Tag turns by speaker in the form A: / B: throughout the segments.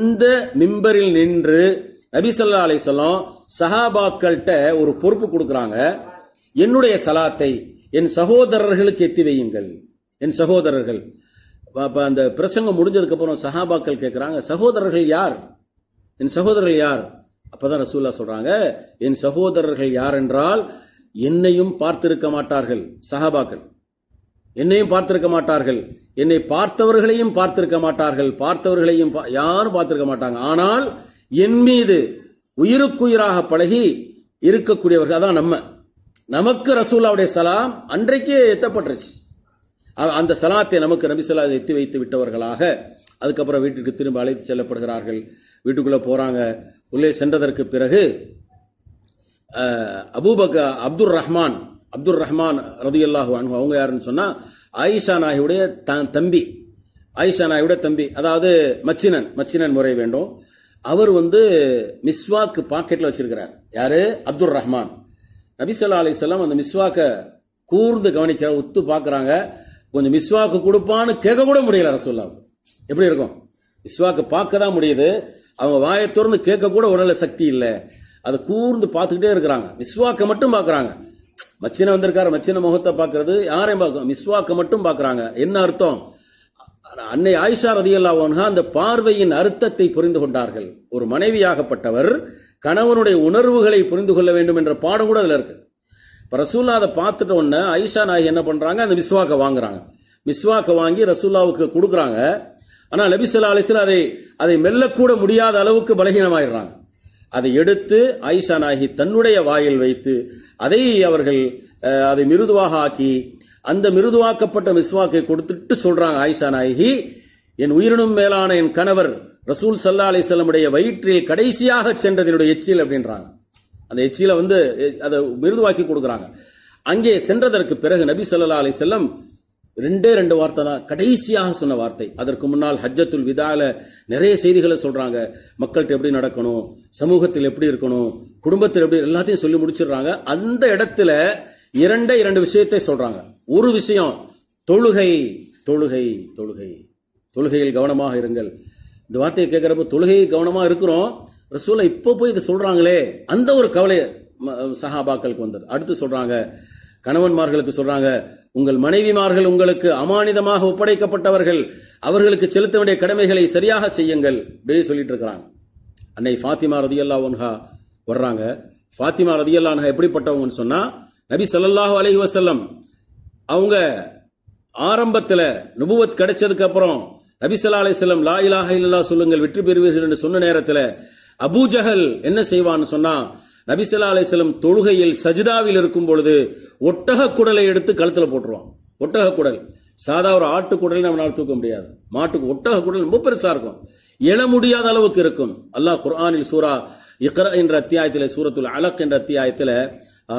A: இந்த மிம்பரில் நின்று நபிசல்லா அலிசல்லாம் சஹாபாக்கள்கிட்ட ஒரு பொறுப்பு கொடுக்குறாங்க. என்னுடைய சலாத்தை என் சகோதரர்களுக்கு எத்தி வையுங்கள். என் சகோதரர்கள். அப்போ அந்த பிரசங்கம் முடிஞ்சதுக்கு அப்புறம் சஹாபாக்கள் கேட்குறாங்க சகோதரர்கள் யார்? என் சகோதரர்கள் யார்? அப்போதான் ரசூல்லா சொல்கிறாங்க என் சகோதரர்கள் யார் என்றால் என்னையும் பார்த்திருக்க மாட்டார்கள் சஹாபாக்கள். என்னையும் பார்த்திருக்க மாட்டார்கள். என்னை பார்த்தவர்களையும் பார்த்திருக்க மாட்டார்கள். பார்த்தவர்களையும் பா- யாரும் பார்த்திருக்க மாட்டாங்க. ஆனால் என் மீது உயிருக்குயிராக பழகி இருக்கக்கூடியவர்கள் அதான் நம்ம. நமக்கு ரசூல்லாவுடைய சலாம் அன்றைக்கே எத்தப்பட்டுருச்சு. அந்த சலாத்தை நமக்கு நபிசல்லா எத்தி வைத்து விட்டவர்களாக அதுக்கப்புறம் வீட்டுக்கு திரும்ப அழைத்து செல்லப்படுகிறார்கள். வீட்டுக்குள்ளே போகிறாங்க உள்ளே சென்றதற்கு பிறகு அஹ், அபூபக்க ரஹ்மான் அப்துல் ரஹ்மான் ரதியல்லாஹு அன்ஹு அவங்க யாருன்னு சொன்னால் ஆயிஷா நாயுடைய த- தம்பி. ஆயிஷா நாயுடைய தம்பி. அதாவது மச்சினன் மச்சினன் முறை வேண்டும். அவர் வந்து மிஸ்வாக்கு பாக்கெட்டில் வச்சிருக்கிறார். யாரு? அப்துல் ரஹ்மான். நபிசல்லா அலிசல்லாம் அந்த மிஸ்வாக்கை கூர்ந்து கவனிக்கிற உத்து பார்க்குறாங்க கொஞ்சம் மிஸ்வாக்கு கொடுப்பான்னு கேட்க கூட முடியல ரசோல்லாவுக்கு எப்படி இருக்கும்? மிஸ்வாக்கு பார்க்க தான் முடியுது. அவங்க வாயை திறந்து கேட்க கூட உடல சக்தி இல்லை. அதை கூர்ந்து பார்த்துக்கிட்டே இருக்கிறாங்க. மிஸ்வாக்கை மட்டும் பார்க்கறாங்க. மச்சின வந்திருக்காரு மச்சின முகத்தை பார்க்கறது யாரையும் பார்க்கணும் மிஸ்வாக்கை மட்டும் பார்க்குறாங்க. என்ன அர்த்தம்? அன்னை ஆயிஷா ரதியல்லாஹு அன்ஹா அந்த பார்வையின் அர்த்தத்தை புரிந்து கொண்டார்கள். ஒரு மனைவியாகப்பட்டவர் கணவனுடைய உணர்வுகளை புரிந்து கொள்ள வேண்டும் என்ற பாடம் கூட அதில் இருக்கு. இப்போ ரசூல்லா அதை பார்த்துட்ட உடனே ஐஷா நாயகி என்ன பண்ணுறாங்க அந்த மிஸ்வாக்கை வாங்குறாங்க. மிஸ்வாக்கை வாங்கி ரசூல்லாவுக்கு கொடுக்குறாங்க. ஆனால் நபிசல்லா அலிஸ்ல அதை அதை மெல்லக்கூட முடியாத அளவுக்கு பலகீனமாயிடுறாங்க. அதை எடுத்து ஆயிஷா நாயகி தன்னுடைய வாயில் வைத்து அதை அவர்கள் அதை மிருதுவாக ஆக்கி அந்த மிருதுவாக்கப்பட்ட மிஸ்வாக்கை கொடுத்துட்டு சொல்றாங்க ஆயிஷா நாயகி என் உயிரினும் மேலான என் கணவர் ரசூல் சல்லா செல்லமுடைய வயிற்றில் கடைசியாக சென்றதனுடைய எச்சில் அப்படின்றாங்க. அந்த எச்சில வந்து அதை மிருதுவாக்கி கொடுக்குறாங்க. அங்கே சென்றதற்கு பிறகு நபி ஸல்லல்லாஹு அலி செல்லம் ரெண்டே ரெண்டு வார்த்தை தான். கடைசியாக சொன்ன வார்த்தை. அதற்கு முன்னால் ஹஜ்ஜத்துல் விதால நிறைய செய்திகளை சொல்றாங்க. மக்கள்கிட்ட எப்படி நடக்கணும்? சமூகத்தில் எப்படி இருக்கணும்? குடும்பத்தில் எப்படி எல்லாத்தையும் சொல்லி முடிச்சிடுறாங்க. அந்த இடத்துல இரண்டே இரண்டு விஷயத்தை சொல்றாங்க. ஒரு விஷயம் தொழுகை தொழுகை தொழுகை. தொழுகையில் கவனமாக இருங்கள். இந்த வார்த்தையை கேட்கிறப்ப தொழுகை கவனமாக இருக்கிறோம். ரசூலை இப்போ போய் இதை சொல்றாங்களே. அந்த ஒரு கவலை ம- சஹாபாக்களுக்கு வந்தது. அடுத்து சொல்றாங்க கணவன்மார்களுக்கு சொல்றாங்க உங்கள் மனைவிமார்கள் உங்களுக்கு அமானிதமாக ஒப்படைக்கப்பட்டவர்கள். அவர்களுக்கு செலுத்த வேண்டிய கடமைகளை சரியாக செய்யுங்கள். அப்படியே சொல்லிட்டு இருக்கிறாங்க. அன்னை ஃபாத்திமா ரதியல்லா ஒன்ஹா வர்றாங்க. ஃபாத்திமா ரதியல்லா எப்படிப்பட்டவங்கன்னு சொன்னா நபி சல்லாஹூ அலஹி வசல்லம் அவங்க ஆரம்பத்தில் நுபுவத் கிடைச்சதுக்கு அப்புறம் நபி ஸல்லல்லாஹு அலைஹி லா இலாஹ இல்லா சொல்லுங்கள் வெற்றி பெறுவீர்கள் என்று சொன்ன நேரத்தில் அபூஜஹல் என்ன செய்வான்னு சொன்னா நபிசல்லா அலிஸ்லம் தொழுகையில் சஜிதாவில் இருக்கும் பொழுது ஒட்டக குடலை எடுத்து கழுத்தில் போட்டுருவான். ஒட்டக குடல். சாதா ஒரு ஆட்டு குடலை நம்மளால் தூக்க முடியாது. மாட்டுக்கு ஒட்டக குடல் ரொம்ப பெருசாக இருக்கும். எழ முடியாத அளவுக்கு இருக்கும். அல்லாஹ் குர்ஆனில் சூரா இக்ர என்ற அத்தியாயத்தில் சூரத்துல் அலக் என்ற அத்தியாயத்தில்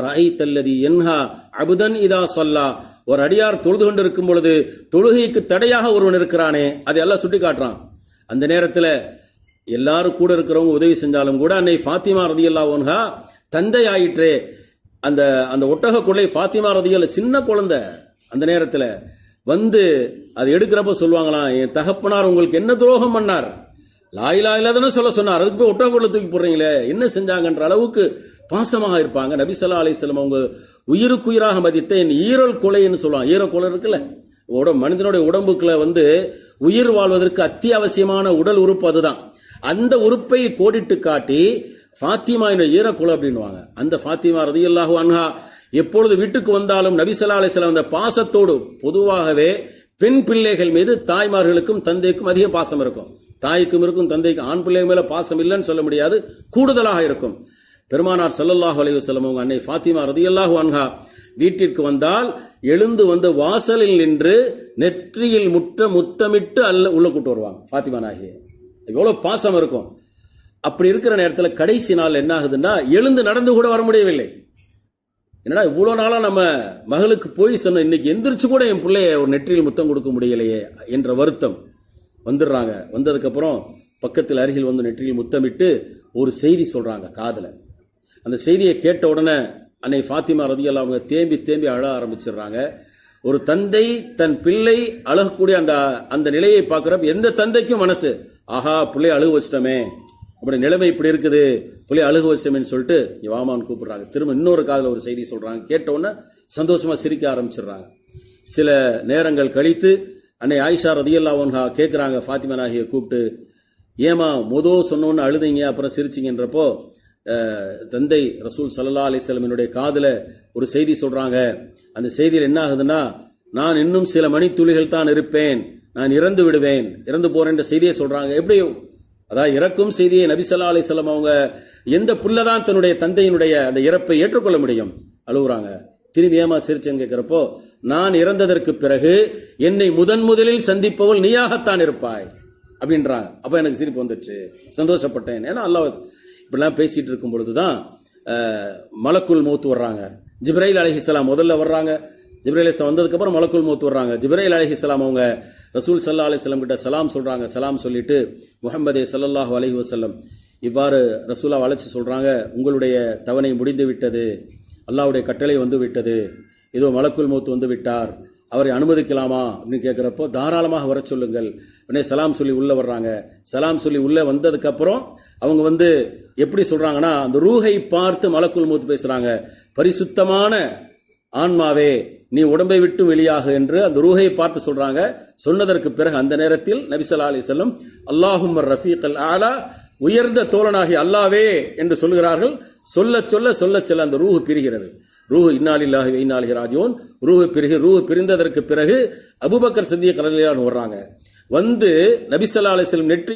A: ரஹி தல்லதி என்ஹா அபுதன் இதா சொல்லா ஒரு அடியார் தொழுது கொண்டிருக்கும் பொழுது தொழுகைக்கு தடையாக ஒருவன் இருக்கிறானே அதை எல்லாம் சுட்டி காட்டுறான் அந்த நேரத்தில் எல்லாரும் கூட இருக்கிறவங்க உதவி செஞ்சாலும் கூட அன்னை ஃபாத்திமா ரதியல்லா ஒன்ஹா தந்தை ஆயிற்றே. அந்த அந்த ஒட்டக கொள்ளை ஃபாத்திமா ரதியல்ல சின்ன குழந்தை அந்த நேரத்தில் வந்து அது எடுக்கிறப்ப சொல்லுவாங்களாம் என் தகப்பனார் உங்களுக்கு என்ன துரோகம் பண்ணார்? லாயிலா இல்லாதன்னு சொல்ல சொன்னார். அதுக்கு போய் ஒட்டக கொள்ளை தூக்கி போடுறீங்களே என்ன செஞ்சாங்கன்ற அளவுக்கு பாசமாக இருப்பாங்க. நபிசல்லா ஸல்லல்லாஹு அவங்க உயிருக்குயிராக மதித்த என் ஈரல் கொலைன்னு சொல்லுவாங்க. ஈரல் கொலை இருக்குல்ல உட மனிதனுடைய உடம்புக்குள்ள வந்து உயிர் வாழ்வதற்கு அத்தியாவசியமான உடல் உறுப்பு அதுதான். அந்த உறுப்பை கோடிட்டு காட்டி ஃபாத்திமா என்ற ஈரக்குலம் அப்படின்னுவாங்க. அந்த ஃபாத்திமா ரதியல்லாஹு அன்ஹா எப்பொழுது வீட்டுக்கு வந்தாலும் நபிசல்லா அலிஸ்லாம் அந்த பாசத்தோடு பொதுவாகவே பெண் பிள்ளைகள் மீது தாய்மார்களுக்கும் தந்தைக்கும் அதிக பாசம் இருக்கும். தாய்க்கும் இருக்கும் தந்தைக்கும் ஆண் பிள்ளை மேல பாசம் இல்லைன்னு சொல்ல முடியாது கூடுதலாக இருக்கும். பெருமானார் சல்லல்லாஹு அலைஹி வஸல்லம் அவங்க அன்னை ஃபாத்திமா ரதியல்லாஹு அன்ஹா வீட்டிற்கு வந்தால் எழுந்து வந்து வாசலில் நின்று நெற்றியில் முற்ற முத்தமிட்டு அல்ல உள்ள கூட்டு வருவாங்க ஃபாத்திமா நாயகி எவ்வளவு பாசம் இருக்கும். அப்படி இருக்கிற நேரத்தில் கடைசி நாள் என்ன ஆகுதுன்னா எழுந்து நடந்து கூட வர முடியவில்லை. என்னடா இவ்வளோ நாளாக நம்ம மகளுக்கு போய் சொன்ன இன்னைக்கு எந்திரிச்சு கூட என் பிள்ளைய ஒரு நெற்றியில் முத்தம் கொடுக்க முடியலையே என்ற வருத்தம் வந்துடுறாங்க. வந்ததுக்கப்புறம் பக்கத்தில் அருகில் வந்து நெற்றியில் முத்தமிட்டு ஒரு செய்தி சொல்கிறாங்க காதில். அந்த செய்தியை கேட்ட உடனே அன்னை ஃபாத்திமா ரதியல்லா அவங்க தேம்பி தேம்பி அழ ஆரம்பிச்சிடுறாங்க. ஒரு தந்தை தன் பிள்ளை அழகக்கூடிய அந்த அந்த நிலையை பார்க்குறப்ப எந்த தந்தைக்கும் மனசு ஆஹா பிள்ளைய அழுக வச்சிட்டோமே. அப்படி நிலைமை இப்படி இருக்குது. பிள்ளைய அழுக வச்சிட்டோமேன்னு சொல்லிட்டு வாமான்னு கூப்பிடுறாங்க. திரும்ப இன்னொரு காதில் ஒரு செய்தி சொல்கிறாங்க கேட்டோன்னே சந்தோஷமாக சிரிக்க ஆரம்பிச்சிடுறாங்க. சில நேரங்கள் கழித்து அன்னை ஆயிஷா ரதியல்லா ஒன்ஹா கேட்குறாங்க ஃபாத்திமா நாகியை கூப்பிட்டு ஏமா மொதோ சொன்னோன்னு அழுதீங்க அப்புறம் சிரிச்சிங்கன்றப்போ தந்தை ரசூல் சல்லா அலிஸ்லமினுடைய காதில் ஒரு செய்தி சொல்கிறாங்க அந்த செய்தியில் என்ன ஆகுதுன்னா நான் இன்னும் சில மணித்துளிகள் தான் இருப்பேன். நான் இறந்து விடுவேன் இறந்து போறேன்ற செய்தியை சொல்றாங்க. எப்படி அதாவது இறக்கும் செய்தியை நபிசல்லா ஸல்லல்லாஹு அவங்க எந்த புள்ளதான் தன்னுடைய தந்தையினுடைய அந்த இறப்பை ஏற்றுக்கொள்ள முடியும்? அழுகுறாங்க திரும்பி ஏமா சிரிச்சேன்னு கேட்கிறப்போ நான் இறந்ததற்கு பிறகு என்னை முதன் முதலில் சந்திப்பவள் நீயாகத்தான் இருப்பாய் அப்படின்றாங்க. அப்ப எனக்கு சிரிப்பு வந்துடுச்சு. சந்தோஷப்பட்டேன். ஏன்னா அல்லாஹ் இப்படிலாம் பேசிட்டு இருக்கும் பொழுதுதான் மலக்குள் மூத்து வர்றாங்க. ஜிப்ரைல் அலஹிஸ்லாம் முதல்ல வர்றாங்க. ஜிப்ரைல் வந்ததுக்கப்புறம் வந்ததுக்கு அப்புறம் மலக்குல் மௌத் வர்றாங்க. ஜிப்ரைல் அலஹிஸ்லாம் அவங்க ரசூல் சல்லா அலிஸ்லம் கிட்ட சலாம் சொல்கிறாங்க சலாம் சொல்லிட்டு முகமதே சல்லாஹூ அலஹி வசல்லம் இவ்வாறு ரசூலா வளைச்சி சொல்கிறாங்க உங்களுடைய தவணை முடிந்து விட்டது. அல்லாவுடைய கட்டளை வந்து விட்டது. இதோ மலக்குல் மூத்து வந்து விட்டார். அவரை அனுமதிக்கலாமா அப்படின்னு கேட்குறப்போ தாராளமாக வர சொல்லுங்கள். உடனே சலாம் சொல்லி உள்ளே வர்றாங்க. சலாம் சொல்லி உள்ளே வந்ததுக்கப்புறம் அவங்க வந்து எப்படி சொல்கிறாங்கன்னா அந்த ரூஹை பார்த்து மலக்குள் மூத்து பேசுகிறாங்க பரிசுத்தமான ஆன்மாவே நீ உடம்பை விட்டு வெளியாக என்று அந்த ரூஹை பார்த்து சொல்றாங்க. சொன்னதற்கு பிறகு அந்த நேரத்தில் நபிசல்லா அலி செல்லம் அல்லாஹும் ரஃபீக் அல் ஆலா உயர்ந்த தோழனாகி அல்லாவே என்று சொல்கிறார்கள் சொல்ல சொல்ல சொல்ல சொல்ல அந்த ரூஹு பிரிகிறது. ரூஹு இன்னாலில்லாஹி இன்னாலிஹி ராஜோன் ரூஹு பிரிகு ரூஹு பிரிந்ததற்கு பிறகு அபூபக்கர் சந்திய கலையிலான வர்றாங்க. வந்து நபிசல்லா அலிஸ்லம் நெற்றி